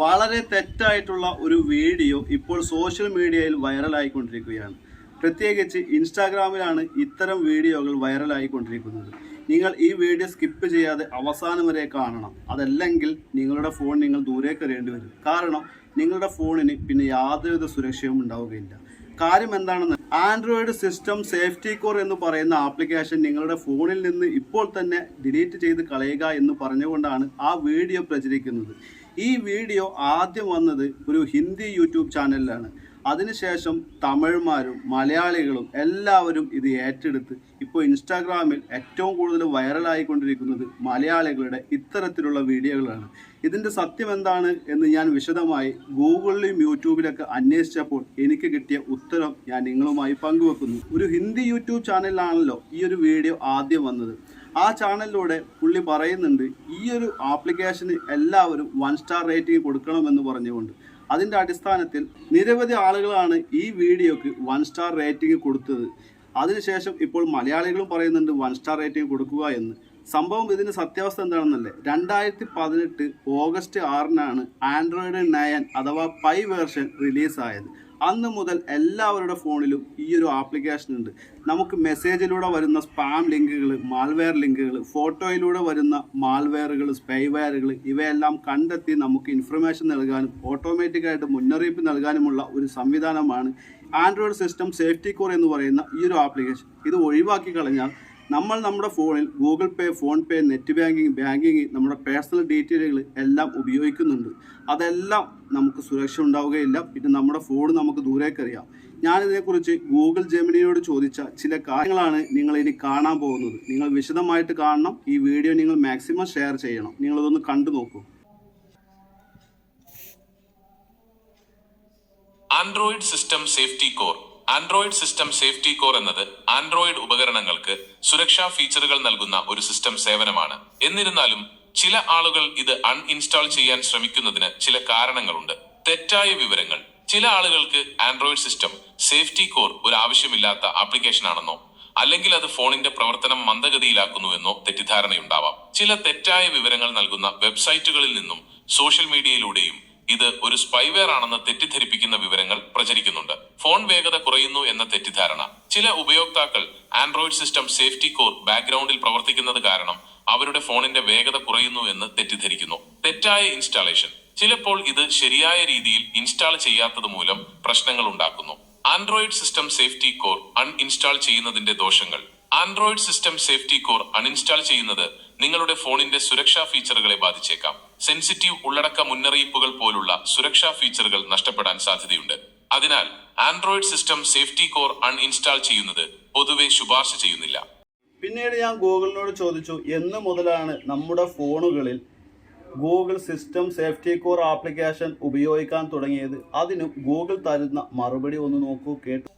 വളരെ തെറ്റായിട്ടുള്ള ഒരു വീഡിയോ ഇപ്പോൾ സോഷ്യൽ മീഡിയയിൽ വൈറലായിക്കൊണ്ടിരിക്കുകയാണ്. പ്രത്യേകിച്ച് ഇൻസ്റ്റാഗ്രാമിലാണ് ഇത്തരം വീഡിയോകൾ വൈറലായിക്കൊണ്ടിരിക്കുന്നത്. നിങ്ങൾ ഈ വീഡിയോ സ്കിപ്പ് ചെയ്യാതെ അവസാനം വരെ കാണണം. അതല്ലെങ്കിൽ നിങ്ങളുടെ ഫോൺ നിങ്ങൾ ദൂരേക്ക് എറിയേണ്ടി വരും. കാരണം നിങ്ങളുടെ ഫോണിന് പിന്നെ യാതൊരുവിധ സുരക്ഷയും ഉണ്ടാവുകയില്ല. കാര്യം എന്താണെന്ന് ആൻഡ്രോയിഡ് സിസ്റ്റം സേഫ്റ്റി കോർ എന്ന് പറയുന്ന ആപ്ലിക്കേഷൻ നിങ്ങളുടെ ഫോണിൽ നിന്ന് ഇപ്പോൾ തന്നെ ഡിലീറ്റ് ചെയ്ത് കളയുക എന്ന് പറഞ്ഞുകൊണ്ടാണ് ആ വീഡിയോ പ്രചരിക്കുന്നത്. ഈ വീഡിയോ ആദ്യം വന്നത് ഒരു ഹിന്ദി യൂട്യൂബ് ചാനലിലാണ്. അതിനുശേഷം തമിഴ്മാരും മലയാളികളും എല്ലാവരും ഇത് ഏറ്റെടുത്ത് ഇപ്പോൾ ഇൻസ്റ്റാഗ്രാമിൽ ഏറ്റവും കൂടുതൽ വൈറലായിക്കൊണ്ടിരിക്കുന്നത് മലയാളികളുടെ ഇത്തരത്തിലുള്ള വീഡിയോകളാണ്. ഇതിന്റെ സത്യം എന്താണ് എന്ന് ഞാൻ വിശദമായി ഗൂഗിളിലും യൂട്യൂബിലൊക്കെ അന്വേഷിച്ചപ്പോൾ എനിക്ക് കിട്ടിയ ഉത്തരം ഞാൻ നിങ്ങളുമായി പങ്കുവെക്കുന്നു. ഒരു ഹിന്ദി യൂട്യൂബ് ചാനലിലാണല്ലോ ഈ ഒരു വീഡിയോ ആദ്യം വന്നത്. ആ ചാനലിലൂടെ പുള്ളി പറയുന്നുണ്ട് ഈ ഒരു ആപ്ലിക്കേഷന് എല്ലാവരും വൺ സ്റ്റാർ റേറ്റിംഗ് കൊടുക്കണമെന്ന് പറഞ്ഞുകൊണ്ട്. അതിന്റെ അടിസ്ഥാനത്തിൽ നിരവധി ആളുകളാണ് ഈ വീഡിയോക്ക് വൺ സ്റ്റാർ റേറ്റിംഗ് കൊടുത്തത്. അതിനുശേഷം ഇപ്പോൾ മലയാളികളും പറയുന്നുണ്ട് വൺ സ്റ്റാർ റേറ്റിംഗ് കൊടുക്കുക എന്ന്. സംഭവം ഇതിന് സത്യാവസ്ഥ എന്താണെന്നല്ലേ? രണ്ടായിരത്തി പതിനെട്ട് ഓഗസ്റ്റ് ആറിനാണ് ആൻഡ്രോയിഡ് നയൻ അഥവാ പൈ വേർഷൻ റിലീസായത് അന്ന് മുതൽ എല്ലാവരുടെ ഫോണിലും ഈ ഒരു ആപ്ലിക്കേഷൻ ഉണ്ട്. നമുക്ക് മെസ്സേജിലൂടെ വരുന്ന സ്പാം ലിങ്കുകൾ മാൽവെയർ ലിങ്കുകൾ ഫോട്ടോയിലൂടെ വരുന്ന മാൽവെയറുകൾ സ്പൈവെയറുകൾ ഇവയെല്ലാം കണ്ടെത്തി നമുക്ക് ഇൻഫർമേഷൻ നൽകാനും ഓട്ടോമാറ്റിക്കായിട്ട് മുന്നറിയിപ്പ് നൽകാനുമുള്ള ഒരു സംവിധാനമാണ് ആൻഡ്രോയിഡ് സിസ്റ്റം സേഫ്റ്റി കോർ എന്ന് പറയുന്ന ഈ ഒരു ആപ്ലിക്കേഷൻ ഇത് ഒഴിവാക്കി കളഞ്ഞാൽ നമ്മൾ നമ്മുടെ ഫോണിൽ Google Pay PhonePe net banking banking നമ്മുടെ പേഴ്സണൽ ഡീറ്റെയിലുകൾ എല്ലാം ഉപയോഗിക്കുന്നുണ്ട്. അതെല്ലാം നമുക്ക് സുരക്ഷ ഉണ്ടാവുകയില്ല. പിന്നെ നമ്മുടെ ഫോൺ നമുക്ക് ദൂരേക്കറിയാം ഞാനിതിനെക്കുറിച്ച് ഗൂഗിൾ ജെമിനിയോട് ചോദിച്ച ചില കാര്യങ്ങളാണ് നിങ്ങൾ ഇനി കാണാൻ പോകുന്നത്. നിങ്ങൾ വിശദമായിട്ട് കാണണം. ഈ വീഡിയോ നിങ്ങൾ മാക്സിമം ഷെയർ ചെയ്യണം. നിങ്ങളതൊന്ന് കണ്ടു നോക്കൂ. Android system safety core Android system safety core എന്നത് ആൻഡ്രോയിഡ് ഉപകരണങ്ങൾക്ക് സുരക്ഷാ ഫീച്ചറുകൾ നൽകുന്ന ഒരു സിസ്റ്റം സേവനമാണ്. എന്നിരുന്നാലും ചില ആളുകൾ ഇത് അൺഇൻസ്റ്റാൾ ചെയ്യാൻ ശ്രമിക്കുന്നതിന് ചില കാരണങ്ങളുണ്ട്. തെറ്റായ വിവരങ്ങൾ. ചില ആളുകൾക്ക് ആൻഡ്രോയിഡ് സിസ്റ്റം സേഫ്റ്റി കോർ ഒരു ആവശ്യമില്ലാത്ത ആപ്ലിക്കേഷൻ ആണെന്നോ അല്ലെങ്കിൽ അത് ഫോണിന്റെ പ്രവർത്തനം മന്ദഗതിയിലാക്കുന്നുവെന്നോ തെറ്റിദ്ധാരണയുണ്ടാവാം. ചില തെറ്റായ വിവരങ്ങൾ നൽകുന്ന വെബ്സൈറ്റുകളിൽ നിന്നും സോഷ്യൽ മീഡിയയിലൂടെയും ഇത് ഒരു സ്പൈവെയർ ആണെന്ന് തെറ്റിദ്ധരിപ്പിക്കുന്ന വിവരങ്ങൾ പ്രചരിക്കുന്നുണ്ട്. ഫോൺ വേഗത കുറയുന്നു എന്ന തെറ്റിദ്ധാരണ. ചില ഉപയോക്താക്കൾ ആൻഡ്രോയിഡ് സിസ്റ്റം സേഫ്റ്റി കോർ ബാക്ക്ഗ്രൗണ്ടിൽ പ്രവർത്തിക്കുന്നത് കാരണം അവരുടെ ഫോണിന്റെ വേഗത കുറയുന്നു എന്ന് തെറ്റിദ്ധരിക്കുന്നു. തെറ്റായ ഇൻസ്റ്റാളേഷൻ. ചിലപ്പോൾ ഇത് ശരിയായ രീതിയിൽ ഇൻസ്റ്റാൾ ചെയ്യാത്തത് മൂലം പ്രശ്നങ്ങൾ ഉണ്ടാക്കുന്നു. Android system safety core uninstall ചെയ്യുന്നതിന്റെ ദോഷങ്ങൾ. Android system safety core uninstall ചെയ്യുന്നത് നിങ്ങളുടെ ഫോണിന്റെ സുരക്ഷാ ഫീച്ചറുകളെ ബാധിച്ചേക്കാം. സെൻസിറ്റീവ് ഉള്ളടക്ക മുന്നറിയിപ്പുകൾ പോലുള്ള സുരക്ഷാ ഫീച്ചറുകൾ നഷ്ടപ്പെടാൻ സാധ്യതയുണ്ട്. അതിനാൽ Android system safety core uninstall ചെയ്യുന്നത് പൊതുവെ ശുപാർശ ചെയ്യുന്നില്ല. പിന്നീട് ഞാൻ ഗൂഗിളിനോട് ചോദിച്ചു എന്ന് മുതലാണ് നമ്മുടെ ഫോണുകളിൽ Google system safety core application ഉപയോഗിക്കാൻ തുടങ്ങിയത്? അതിനും ഗൂഗിൾ തരുന്ന മറുപടി ഒന്ന് നോക്കൂ കേട്ടു.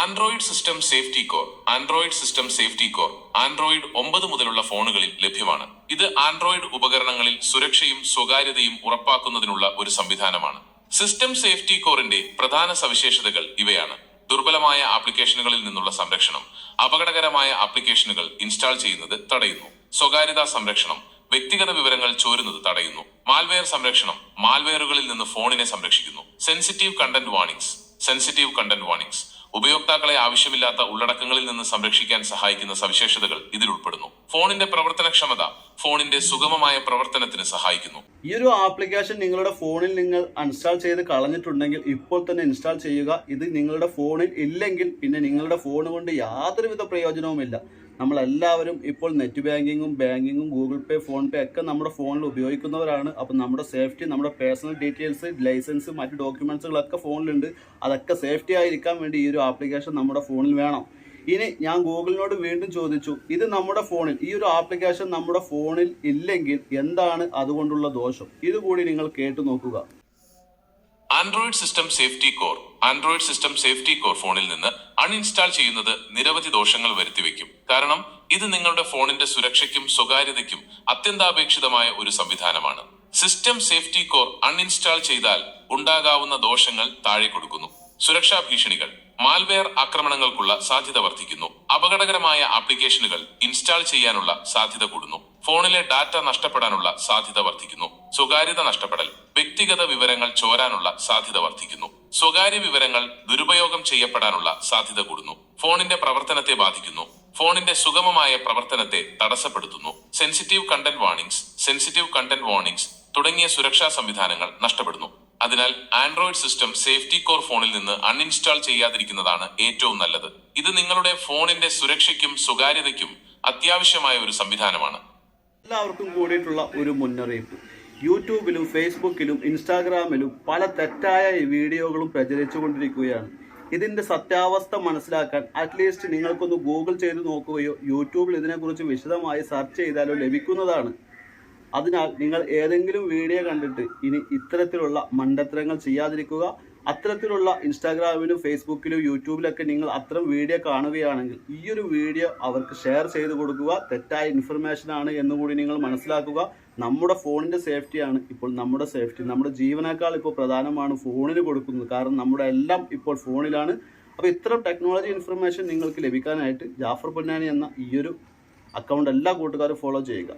Android system safety core Android system safety core Android ഒമ്പത് മുതലുള്ള ഫോണുകളിൽ ലഭ്യമാണ്. ഇത് ആൻഡ്രോയിഡ് ഉപകരണങ്ങളിൽ സുരക്ഷയും സ്വകാര്യതയും ഉറപ്പാക്കുന്നതിനുള്ള ഒരു സംവിധാനമാണ്. സിസ്റ്റം സേഫ്റ്റി കോറിന്റെ പ്രധാന സവിശേഷതകൾ ഇവയാണ്. ദുർബലമായ ആപ്ലിക്കേഷനുകളിൽ നിന്നുള്ള സംരക്ഷണം അപകടകരമായ ആപ്ലിക്കേഷനുകൾ ഇൻസ്റ്റാൾ ചെയ്യുന്നത് തടയുന്നു സ്വകാര്യതാ സംരക്ഷണം വ്യക്തിഗത വിവരങ്ങൾ ചോരുന്നത് തടയുന്നു മാൽവെയർ സംരക്ഷണം മാൽവെയറുകളിൽ നിന്ന് ഫോണിനെ സംരക്ഷിക്കുന്നു sensitive content warnings sensitive content warnings ഉപയോക്താക്കളെ ആവശ്യമില്ലാത്ത ഉള്ളടക്കങ്ങളിൽ നിന്ന് സംരക്ഷിക്കാൻ സഹായിക്കുന്ന സവിശേഷതകൾ ഇതിൽ ഉൾപ്പെടുന്നു. ഫോണിന്റെ പ്രവർത്തനക്ഷമത ഫോണിന്റെ സുഗമമായ പ്രവർത്തനത്തിന് സഹായിക്കുന്നു. ഈ ഒരു ആപ്ലിക്കേഷൻ നിങ്ങളുടെ ഫോണിൽ നിങ്ങൾ അൺസ്റ്റാൾ ചെയ്ത് കളഞ്ഞിട്ടുണ്ടെങ്കിൽ ഇപ്പോൾ തന്നെ ഇൻസ്റ്റാൾ ചെയ്യുക. ഇത് നിങ്ങളുടെ ഫോണിൽ ഇല്ലെങ്കിൽ പിന്നെ നിങ്ങളുടെ ഫോൺ കൊണ്ട് യാതൊരുവിധ പ്രയോജനവുമില്ല. നമ്മളെല്ലാവരും ഇപ്പോൾ നെറ്റ് ബാങ്കിങ്ങും ബാങ്കിങ്ങും ഗൂഗിൾ പേ ഫോൺ പേ ഒക്കെ നമ്മുടെ ഫോണിൽ ഉപയോഗിക്കുന്നവരാണ്. അപ്പം നമ്മുടെ സേഫ്റ്റി നമ്മുടെ പേഴ്സണൽ ഡീറ്റെയിൽസ് ലൈസൻസ് മറ്റ് ഡോക്യുമെൻസുകളൊക്കെ ഫോണിലുണ്ട്. അതൊക്കെ സേഫ്റ്റി ആയിരിക്കാൻ വേണ്ടി ഈ ഒരു ആപ്ലിക്കേഷൻ നമ്മുടെ ഫോണിൽ വേണം. ഇനി ഞാൻ ഗൂഗിളിനോട് വീണ്ടും ചോദിച്ചു ഇത് നമ്മുടെ ഫോണിൽ ഈ ഒരു ആപ്ലിക്കേഷൻ നമ്മുടെ ഫോണിൽ ഇല്ലെങ്കിൽ എന്താണ് അതുകൊണ്ടുള്ള ദോഷം? ഇതുകൂടി നിങ്ങൾ കേട്ടു നോക്കുക. Android system safety core Android system safety core ഫോണിൽ നിന്ന് അൺഇൻസ്റ്റാൾ ചെയ്യുന്നത് നിരവധി ദോഷങ്ങൾ വരുത്തിവെക്കും കാരണം ഇത് നിങ്ങളുടെ ഫോണിന്റെ സുരക്ഷയ്ക്കും സ്വകാര്യതയ്ക്കും അത്യന്താപേക്ഷിതമായ ഒരു സംവിധാനമാണ്. സിസ്റ്റം സേഫ്റ്റി കോർ അൺഇൻസ്റ്റാൾ ചെയ്താൽ ഉണ്ടാകാവുന്ന ദോഷങ്ങൾ താഴെ കൊടുക്കുന്നു. സുരക്ഷാ ഭീഷണികൾ മാൽവെയർ ആക്രമണങ്ങൾക്കുള്ള സാധ്യത വർദ്ധിക്കുന്നു. അപകടകരമായ ആപ്ലിക്കേഷനുകൾ ഇൻസ്റ്റാൾ ചെയ്യാനുള്ള സാധ്യത കൂടുന്നു. ഫോണിലെ ഡാറ്റ നഷ്ടപ്പെടാനുള്ള സാധ്യത വർദ്ധിക്കുന്നു. സ്വകാര്യത നഷ്ടപ്പെടൽ വ്യക്തിഗത വിവരങ്ങൾ ചോരാനുള്ള സാധ്യത വർദ്ധിക്കുന്നു. സ്വകാര്യ വിവരങ്ങൾ ദുരുപയോഗം ചെയ്യപ്പെടാനുള്ള സാധ്യത കൂടുന്നു. ഫോണിന്റെ പ്രവർത്തനത്തെ ബാധിക്കുന്നു. ഫോണിന്റെ സുഗമമായ പ്രവർത്തനത്തെ തടസ്സപ്പെടുത്തുന്നു. Sensitive content warnings sensitive content warnings തുടങ്ങിയ സുരക്ഷാ സംവിധാനങ്ങൾ നഷ്ടപ്പെടുന്നു. അതിനാൽ ആൻഡ്രോയിഡ് സിസ്റ്റം സേഫ്റ്റി കോർ ഫോണിൽ നിന്ന് അൺഇൻസ്റ്റാൾ ചെയ്യാതിരിക്കുന്നതാണ് ഏറ്റവും നല്ലത്. ഇത് നിങ്ങളുടെ ഫോണിന്റെ സുരക്ഷയ്ക്കും സ്വകാര്യതയ്ക്കും അത്യാവശ്യമായ ഒരു സംവിധാനമാണ്. എല്ലാവർക്കും കൂടിയിട്ടുള്ള ഒരു മുന്നറിയിപ്പ്. യൂട്യൂബിലും ഫേസ്ബുക്കിലും ഇൻസ്റ്റാഗ്രാമിലും പല തെറ്റായ വീഡിയോകളും പ്രചരിച്ചുകൊണ്ടിരിക്കുകയാണ്. ഇതിന്റെ സത്യാവസ്ഥ മനസ്സിലാക്കാൻ അറ്റ്ലീസ്റ്റ് നിങ്ങൾക്കൊന്ന് ഗൂഗിൾ ചെയ്ത് നോക്കുകയോ യൂട്യൂബിൽ ഇതിനെക്കുറിച്ച് വിശദമായി സെർച്ച് ചെയ്താലോ ലഭിക്കുന്നതാണ്. അതിനാൽ നിങ്ങൾ ഏതെങ്കിലും വീഡിയോ കണ്ടിട്ട് ഇനി ഇത്തരത്തിലുള്ള മണ്ടത്തരങ്ങൾ ചെയ്യാതിരിക്കുക. അത്തരത്തിലുള്ള ഇൻസ്റ്റാഗ്രാമിലും ഫേസ്ബുക്കിലും യൂട്യൂബിലൊക്കെ നിങ്ങൾ അത്തരം വീഡിയോ കാണുകയാണെങ്കിൽ ഈയൊരു വീഡിയോ അവർക്ക് ഷെയർ ചെയ്ത് കൊടുക്കുക. തെറ്റായ ഇൻഫർമേഷൻ ആണ് എന്നുകൂടി നിങ്ങൾ മനസ്സിലാക്കുക. നമ്മുടെ ഫോണിന്റെ സേഫ്റ്റിയാണ് ഇപ്പോൾ നമ്മുടെ സേഫ്റ്റി. നമ്മുടെ ജീവനേക്കാൾ ഇപ്പോൾ പ്രധാനമാണ് ഫോണിന് കൊടുക്കുന്നത്. കാരണം നമ്മുടെ എല്ലാം ഇപ്പോൾ ഫോണിലാണ്. അപ്പോൾ ഇത്തരം ടെക്നോളജി ഇൻഫർമേഷൻ നിങ്ങൾക്ക് ലഭിക്കാനായിട്ട് ജാഫർ പൊന്നാനി എന്ന ഈ ഒരു അക്കൗണ്ട് എല്ലാ കൂട്ടുകാരും ഫോളോ ചെയ്യുക.